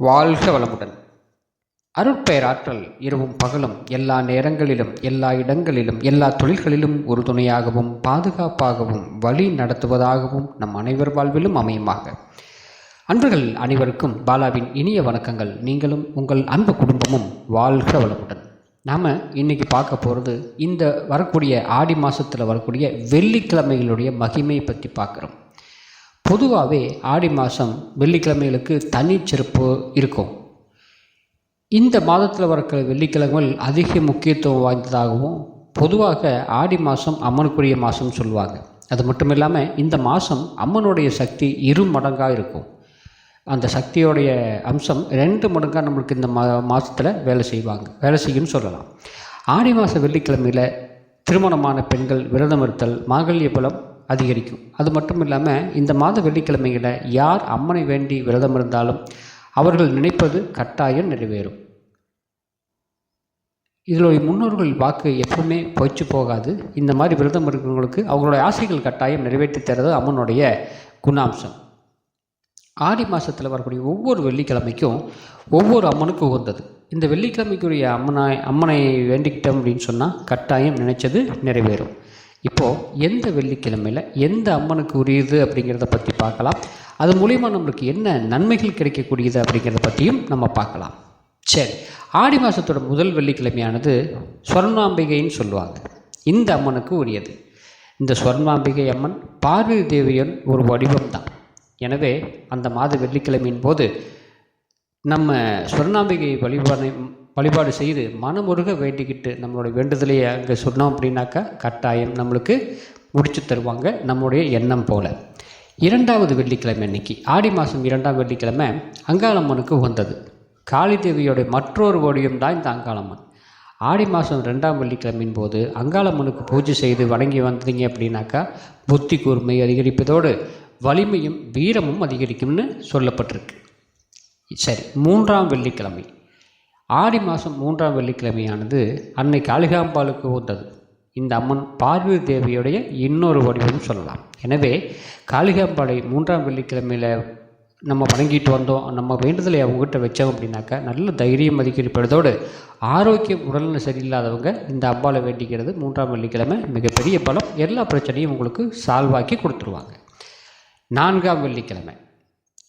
வாழ்க வளமுடன். அருட்பெயராற்றல் இரவும் பகலும் எல்லா நேரங்களிலும் எல்லா இடங்களிலும் எல்லா தொழில்களிலும் ஒரு துணையாகவும் பாதுகாப்பாகவும் வழி நடத்துவதாகவும் நம் அனைவர் வாழ்விலும் அமையுமாக. அன்பர்கள் அனைவருக்கும் பாலாவின் இனிய வணக்கங்கள். நீங்களும் உங்கள் அன்பு குடும்பமும் வாழ்க வளமுடன். நாம் இன்னைக்கு பார்க்க போகிறது இந்த வரக்கூடிய ஆடி மாதத்தில் வரக்கூடிய வெள்ளிக்கிழமைகளுடைய மகிமையை பற்றி பார்க்குறோம். பொதுவாகவே ஆடி மாதம் வெள்ளிக்கிழமைகளுக்கு தனிச்சிறப்பு இருக்கும். இந்த மாதத்தில் வரக்கிற வெள்ளிக்கிழமைகள் அதிக முக்கியத்துவம் வாய்ந்ததாகவும் பொதுவாக ஆடி மாதம் அம்மனுக்குரிய மாதம் சொல்லுவாங்க. அது மட்டும் இல்லாமல் இந்த மாதம் அம்மனுடைய சக்தி இரு மடங்காக இருக்கும். அந்த சக்தியோடைய அம்சம் ரெண்டு மடங்காக நம்மளுக்கு இந்த மா மாதத்தில் வேலை செய்வாங்க. வேலை செய்யும்னு சொல்லலாம். ஆடி மாத வெள்ளிக்கிழமையில் திருமணமான பெண்கள் விரதம் இருத்தல் மாங்கல்ய பலம் அதிகரிக்கும். அது மட்டும் இல்லாமல் இந்த மாத வெள்ளிக்கிழமைகளை யார் அம்மனை வேண்டி விரதம் இருந்தாலும் அவர்கள் நினைப்பது கட்டாயம் நிறைவேறும். இதனுடைய முன்னோர்கள் வாக்கு எப்பவுமே பொய்ச்சு போகாது. இந்த மாதிரி விரதம் இருக்கிறவங்களுக்கு அவங்களுடைய ஆசைகள் கட்டாயம் நிறைவேற்றி தரது அம்மனுடைய குணாம்சம். ஆடி மாதத்தில் வரக்கூடிய ஒவ்வொரு வெள்ளிக்கிழமைக்கும் ஒவ்வொரு அம்மனுக்கும் உகந்தது. இந்த வெள்ளிக்கிழமைக்குரிய அம்மனை அம்மனை வேண்டிக்கிட்டோம் அப்படின்னு சொன்னால் கட்டாயம் நினைச்சது நிறைவேறும். இப்போது எந்த வெள்ளிக்கிழமையில் எந்த அம்மனுக்கு உரியது அப்படிங்கிறத பற்றி பார்க்கலாம். அது மூலிமா நம்மளுக்கு என்ன நன்மைகள் கிடைக்கக்கூடியது அப்படிங்கிறத பற்றியும் நம்ம பார்க்கலாம். சரி ஆடி மாதத்தோட முதல் வெள்ளிக்கிழமையானது ஸ்வர்ணாம்பிகைன்னு சொல்லுவாங்க. இந்த அம்மனுக்கு உரியது. இந்த ஸ்வர்ணாம்பிகை அம்மன் பார்வதி தேவியன் ஒரு வடிவம் தான் எனவே அந்த மாத வெள்ளிக்கிழமையின் போது நம்ம ஸ்வர்ணாம்பிகை வழிபாடு வழிபாடு செய்து மனமுருக வேண்டிக்கிட்டு நம்மளுடைய வேண்டுதலையை அங்கே சொன்னோம் அப்படின்னாக்கா கட்டாயம் நம்மளுக்கு முடிச்சு தருவாங்க நம்முடைய எண்ணம் போல். இரண்டாவது வெள்ளிக்கிழமை அன்னைக்கு ஆடி மாதம் இரண்டாம் வெள்ளிக்கிழமை அங்காளம்மனுக்கு உகந்தது. காளி தேவியோடைய மற்றொரு ஓடியம் தான் இந்த அங்காளம்மன். ஆடி மாதம் ரெண்டாம் வெள்ளிக்கிழமையின் போது அங்காளம்மனுக்கு பூஜை செய்து வணங்கி வந்தீங்க அப்படின்னாக்கா புத்தி கூர்மை அதிகரிப்பதோடு வலிமையும் வீரமும் அதிகரிக்கும்னு சொல்லப்பட்டிருக்கு. சரி மூன்றாம் வெள்ளிக்கிழமை. ஆடி மாதம் மூன்றாம் வெள்ளிக்கிழமையானது அன்னை காளிகாம்பாளுக்கு உகந்தது. இந்த அம்மன் பார்வதி தேவியுடைய இன்னொரு வடிவம் சொல்லலாம். எனவே காளிகாம்பாளை மூன்றாம் வெள்ளிக்கிழமையில் நம்ம வணங்கிட்டு வந்தோம். நம்ம வேண்டுதலை அவங்ககிட்ட வச்சோம் அப்படின்னாக்கா நல்ல தைரியம் அதிகரிப்பதோடு ஆரோக்கியம் உடல்நிலை சரியில்லாதவங்க இந்த அம்பாவை வேண்டிக்கிறது மூன்றாம் வெள்ளிக்கிழமை மிகப்பெரிய பலம். எல்லா பிரச்சனையும் உங்களுக்கு சால்வாக்கி கொடுத்துருவாங்க. நான்காம் வெள்ளிக்கிழமை.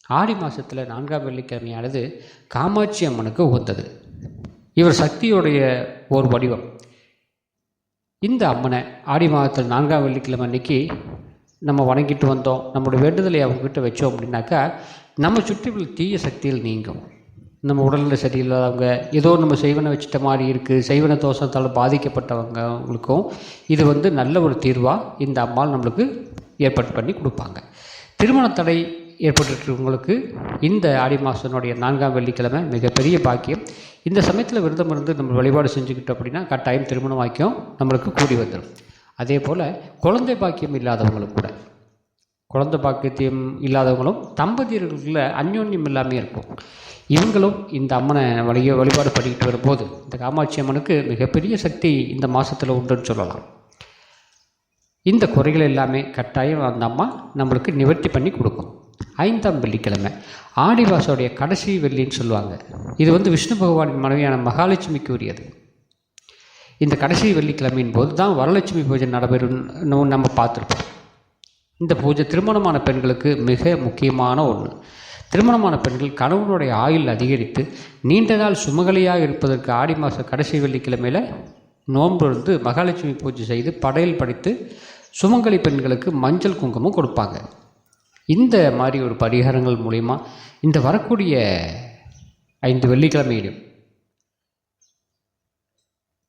ஆடி மாதத்தில் நான்காம் வெள்ளிக்கிழமையானது காமாட்சி அம்மனுக்கு உகந்தது. இவர் சக்தியுடைய ஒரு வடிவம். இந்த அம்மனை ஆடி மாதத்தில் நான்காம் வெள்ளிக்கிழமை அன்னைக்கு நம்ம வணங்கிட்டு வந்தோம். நம்மளுடைய வேண்டுதலை அவங்கக்கிட்ட வச்சோம் அப்படின்னாக்கா நம்ம சுற்றி உள்ள தீய சக்தியில் நீங்கும். நம்ம உடல்நிலை சரியில்லாதவங்க ஏதோ நம்ம செய்வனை வச்சுட்ட மாதிரி இருக்குது செய்வன தோஷத்தால் பாதிக்கப்பட்டவங்களுக்கும் இது வந்து நல்ல ஒரு தீர்வாக இந்த அம்மாள் நம்மளுக்கு ஏற்பாடு பண்ணி கொடுப்பாங்க. திருமண தடை ஏற்பட்டுருக்கவங்களுக்கு இந்த ஆடி மாதனுடைய நான்காம் வெள்ளிக்கிழமை மிகப்பெரிய பாக்கியம். இந்த சமயத்தில் விரதம் இருந்து நம்ம வழிபாடு செஞ்சுக்கிட்டோம் அப்படின்னா கட்டாயம் திருமண வாக்கியம் நம்மளுக்கு கூடி வந்துடும் அதே போல் குழந்தை பாக்கியம் இல்லாதவங்களும் கூட. குழந்தை பாக்கியத்தையும் இல்லாதவங்களும் தம்பதியர்களுக்குள்ள அந்யோன்யம் இல்லாமல் இருக்கும் இவங்களும் இந்த அம்மனை வழிய வழிபாடு பண்ணிக்கிட்டு வரும்போது இந்த காமாட்சி அம்மனுக்கு மிகப்பெரிய சக்தி இந்த மாதத்தில் உண்டுன்னு சொல்லலாம். இந்த குறைகள் எல்லாமே கட்டாயம் அந்த அம்மா நம்மளுக்கு நிவர்த்தி பண்ணி கொடுக்கும். ஐந்தாம் வெள்ளிக்கிழமை. ஆடி மாதோடைய கடைசி வெள்ளின்னு சொல்லுவாங்க. இது வந்து விஷ்ணு பகவானின் மனைவியான மகாலட்சுமிக்கு உரியது இந்த கடைசி வெள்ளிக்கிழமையின் போது தான் வரலட்சுமி பூஜை நடைபெறும் நம்ம பார்த்துருப்போம். இந்த பூஜை திருமணமான பெண்களுக்கு மிக முக்கியமான ஒன்று திருமணமான பெண்கள் கணவனுடைய ஆயுள் அதிகரித்து நீண்ட நாள் சுமகலியாக இருப்பதற்கு ஆடி மாத கடைசி வெள்ளிக்கிழமையில் நோன்பு இருந்து மகாலட்சுமி பூஜை செய்து படையல் படித்து சுமங்கலி பெண்களுக்கு மஞ்சள் குங்குமம் கொடுப்பாங்க. இந்த மாதிரி ஒரு பரிகாரங்கள் மூலிமா இந்த வரக்கூடிய ஐந்து வெள்ளிக்கிழமையிலும்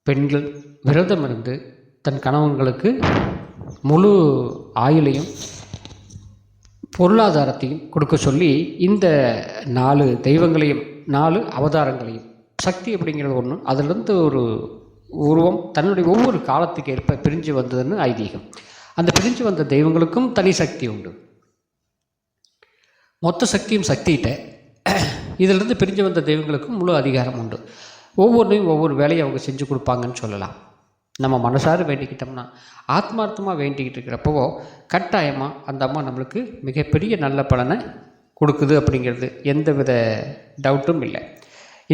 பெண்கள் விரதம் இருந்து தன் கணவன்களுக்கு முழு ஆயுளையும் பொருளாதாரத்தையும் கொடுக்க சொல்லி இந்த நாலு தெய்வங்களையும் நாலு அவதாரங்களையும் சக்தி அப்படிங்கிறது ஒன்று அதிலிருந்து ஒரு உருவம் தன்னுடைய ஒவ்வொரு காலத்துக்கு ஏற்ப பிரிஞ்சு வந்ததுன்னு ஐதீகம். அந்த பிரிஞ்சு வந்த தெய்வங்களுக்கும் தனி சக்தி உண்டு. மொத்த சக்தியும் சக்திகிட்ட இதிலிருந்து பிரிஞ்சு வந்த தெய்வங்களுக்கும் முழு அதிகாரம் உண்டு. ஒவ்வொன்றையும் ஒவ்வொரு வேலையை அவங்க செஞ்சு கொடுப்பாங்கன்னு சொல்லலாம். நம்ம மனசார வேண்டிக்கிட்டோம்னா ஆத்மார்த்தமாக வேண்டிக்கிட்டு இருக்கிறப்போ கட்டாயமாக அந்த அம்மா நம்மளுக்கு மிகப்பெரிய நல்ல பலனை கொடுக்குது அப்படிங்கிறது எந்தவித டவுட்டும் இல்லை.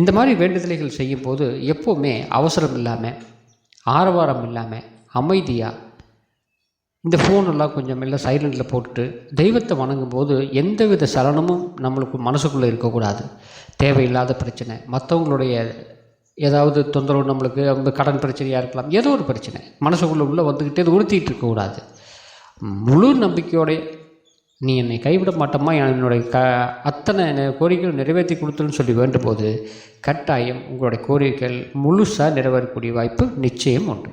இந்த மாதிரி வேண்டுதலைகள் செய்யும்போது எப்போவுமே அவசரம் இல்லாமல் ஆரவாரம் இல்லாமல் அமைதியாக இந்த ஃபோனெல்லாம் கொஞ்சம் மெல்ல சைலண்டில் போட்டுட்டு தெய்வத்தை வணங்கும்போது எந்தவித சலனமும் நம்மளுக்கு மனசுக்குள்ளே இருக்கக்கூடாது. தேவையில்லாத பிரச்சனை. மற்றவங்களுடைய ஏதாவது தொந்தரவு நம்மளுக்கு அந்த கடன் பிரச்சனையாக இருக்கலாம் ஏதோ ஒரு பிரச்சனை. மனசுக்குள்ளே உள்ளே வந்துக்கிட்டே அது உறுத்திட்டு இருக்கக்கூடாது முழு நம்பிக்கையோட நீ என்னை கைவிட மாட்டோமா என்னுடைய க அத்தனை கோரிக்கைகள் நிறைவேற்றி கொடுத்துன்னு சொல்லி வேண்டும் போது கட்டாயம் உங்களுடைய கோரிக்கைகள் முழுசாக நிறைவேறக்கூடிய வாய்ப்பு நிச்சயம் உண்டு.